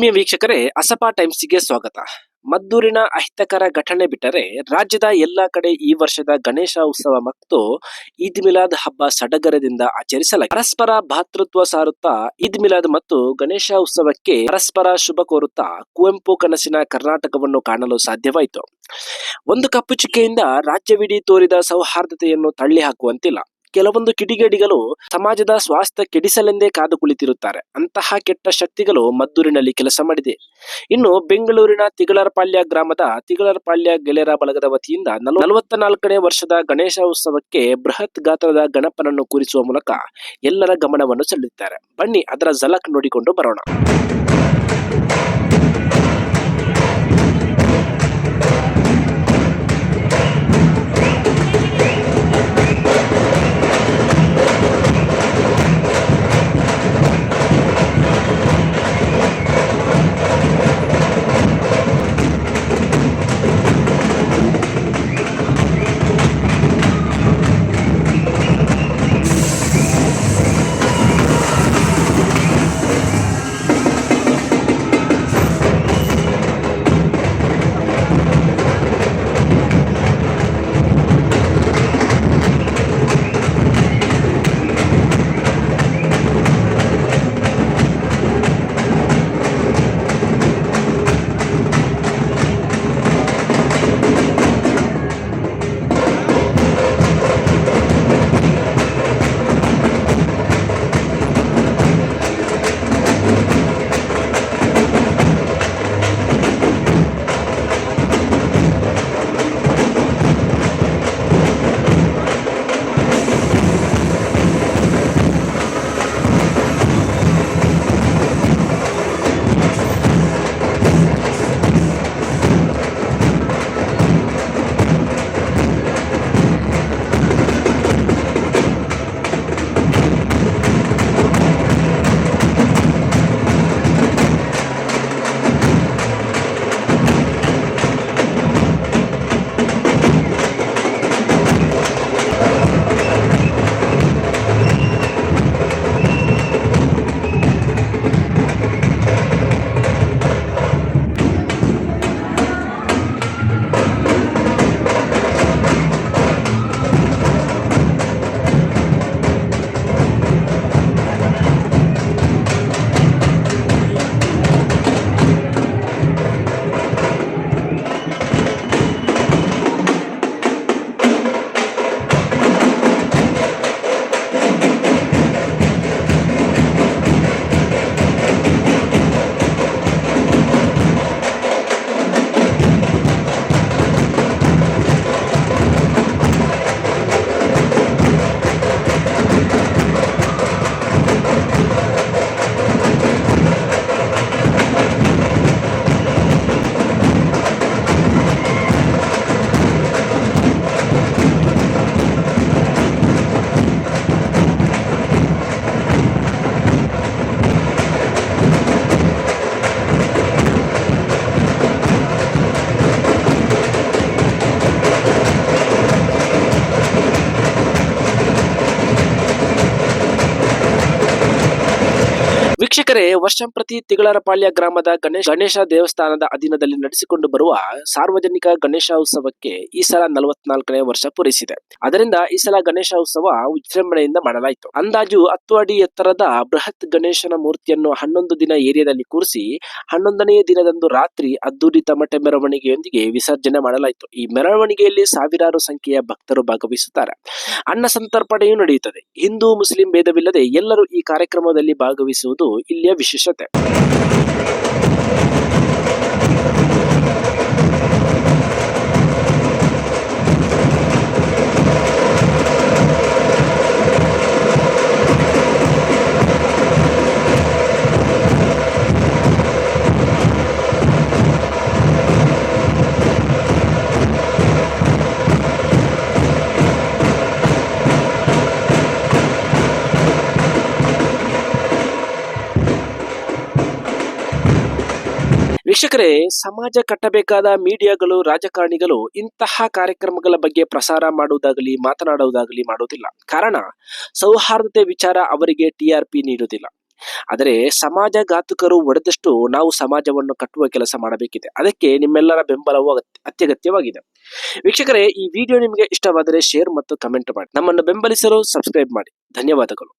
ಆತ್ಮೀಯ ವೀಕ್ಷಕರೇ, ಅಸಪಾ ಟೈಮ್ಸ್ಗೆ ಸ್ವಾಗತ. ಮದ್ದೂರಿನ ಅಹಿತಕರ ಘಟನೆ ಬಿಟ್ಟರೆ ರಾಜ್ಯದ ಎಲ್ಲಾ ಕಡೆ ಈ ವರ್ಷದ ಗಣೇಶ ಉತ್ಸವ ಮತ್ತು ಈದ್ ಮಿಲಾದ್ ಹಬ್ಬ ಸಡಗರದಿಂದ ಆಚರಿಸಲಾಗಿದೆ. ಪರಸ್ಪರ ಭಾತೃತ್ವ ಸಾರುತ್ತಾ ಈದ್ ಮಿಲಾದ್ ಮತ್ತು ಗಣೇಶ ಉತ್ಸವಕ್ಕೆ ಪರಸ್ಪರ ಶುಭ ಕೋರುತ್ತಾ ಕುವೆಂಪು ಕನಸಿನ ಕರ್ನಾಟಕವನ್ನು ಕಾಣಲು ಸಾಧ್ಯವಾಯಿತು. ಒಂದು ಕಪ್ಪು ಚುಕ್ಕೆಯಿಂದ ರಾಜ್ಯವಿಡೀ ತೋರಿದ ಸೌಹಾರ್ದತೆಯನ್ನು ತಳ್ಳಿ ಹಾಕುವಂತಿಲ್ಲ ಕೆಲವೊಂದು ಕಿಡಿಗೇಡಿಗಳು ಸಮಾಜದ ಸ್ವಾಸ್ಥ್ಯ ಕೆಡಿಸಲೆಂದೇ ಕಾದು ಕುಳಿತಿರುತ್ತಾರೆ. ಅಂತಹ ಕೆಟ್ಟ ಶಕ್ತಿಗಳು ಮದ್ದೂರಿನಲ್ಲಿ ಕೆಲಸ ಮಾಡಿದೆ. ಇನ್ನು ಬೆಂಗಳೂರಿನ ತಿಗಳರಪಾಳ್ಯ ಗ್ರಾಮದ ತಿಗಳರಪಾಳ್ಯ ಗೆಳೆಯರ ಬಳಗದ ವತಿಯಿಂದ ನಲವತ್ತ ನಾಲ್ಕನೇ ವರ್ಷದ ಗಣೇಶ ಉತ್ಸವಕ್ಕೆ ಬೃಹತ್ ಗಾತ್ರದ ಗಣಪನನ್ನು ಕೂರಿಸುವ ಮೂಲಕ ಎಲ್ಲರ ಗಮನವನ್ನು ಸೆಳೆದಿದ್ದಾರೆ. ಬನ್ನಿ ಅದರ ಝಲಕ್ ನೋಡಿಕೊಂಡು ಬರೋಣ. we ವೀಕ್ಷಕರೇ ವರ್ಷಂಪ್ರತಿ ತಿಗಳರಪಾಳ್ಯ ಗ್ರಾಮದ ಗಣೇಶ ಗಣೇಶ ದೇವಸ್ಥಾನದ ಅಧೀನದಲ್ಲಿ ನಡೆಸಿಕೊಂಡು ಬರುವ ಸಾರ್ವಜನಿಕ ಗಣೇಶ ಉತ್ಸವಕ್ಕೆ ಈ ಸಲ ನಲವತ್ನಾಲ್ಕನೇ ವರ್ಷ ಪೂರೈಸಿದೆ. ಅದರಿಂದ ಈ ಸಲ ಗಣೇಶ ಉತ್ಸವ ವಿಜೃಂಭಣೆಯಿಂದ ಮಾಡಲಾಯಿತು. ಅಂದಾಜು ಹತ್ತು ಅಡಿ ಎತ್ತರದ ಬೃಹತ್ ಗಣೇಶನ ಮೂರ್ತಿಯನ್ನು ಹನ್ನೊಂದು ದಿನ ಏರಿಯಾದಲ್ಲಿ ಕೂರಿಸಿ ಹನ್ನೊಂದನೆಯ ದಿನದಂದು ರಾತ್ರಿ ಅದ್ದೂರಿ ತಮಟೆ ಮೆರವಣಿಗೆಯೊಂದಿಗೆ ವಿಸರ್ಜನೆ ಮಾಡಲಾಯಿತು. ಈ ಮೆರವಣಿಗೆಯಲ್ಲಿ ಸಾವಿರಾರು ಸಂಖ್ಯೆಯ ಭಕ್ತರು ಭಾಗವಹಿಸುತ್ತಾರೆ. ಅನ್ನ ಸಂತರ್ಪಣೆಯೂ ನಡೆಯುತ್ತದೆ. ಹಿಂದೂ, ಮುಸ್ಲಿಂ ಭೇದವಿಲ್ಲದೆ ಎಲ್ಲರೂ ಈ ಕಾರ್ಯಕ್ರಮದಲ್ಲಿ ಭಾಗವಹಿಸುವುದು ಇಲ್ಲಿಯ ವಿಶೇಷತೆ ವೀಕ್ಷಕರೇ, ಸಮಾಜ ಕಟ್ಟಬೇಕಾದ ಮೀಡಿಯಾಗಳು, ರಾಜಕಾರಣಿಗಳು ಇಂತಹ ಕಾರ್ಯಕ್ರಮಗಳ ಬಗ್ಗೆ ಪ್ರಸಾರ ಮಾಡುವುದಾಗಲಿ, ಮಾತನಾಡುವುದಾಗಲಿ ಮಾಡುವುದಿಲ್ಲ. ಕಾರಣ, ಸೌಹಾರ್ದತೆ ವಿಚಾರ ಅವರಿಗೆ ಟಿಆರ್ಪಿ ನೀಡುವುದಿಲ್ಲ. ಆದರೆ ಸಮಾಜಘಾತುಕರು ಒಡೆದಷ್ಟು ನಾವು ಸಮಾಜವನ್ನು ಕಟ್ಟುವ ಕೆಲಸ ಮಾಡಬೇಕಿದೆ. ಅದಕ್ಕೆ ನಿಮ್ಮೆಲ್ಲರ ಬೆಂಬಲವು ಅತ್ಯಗತ್ಯವಾಗಿದೆ. ವೀಕ್ಷಕರೇ, ಈ ವಿಡಿಯೋ ನಿಮಗೆ ಇಷ್ಟವಾದರೆ ಶೇರ್ ಮತ್ತು ಕಮೆಂಟ್ ಮಾಡಿ. ನಮ್ಮನ್ನು ಬೆಂಬಲಿಸಲು ಸಬ್ಸ್ಕ್ರೈಬ್ ಮಾಡಿ. ಧನ್ಯವಾದಗಳು.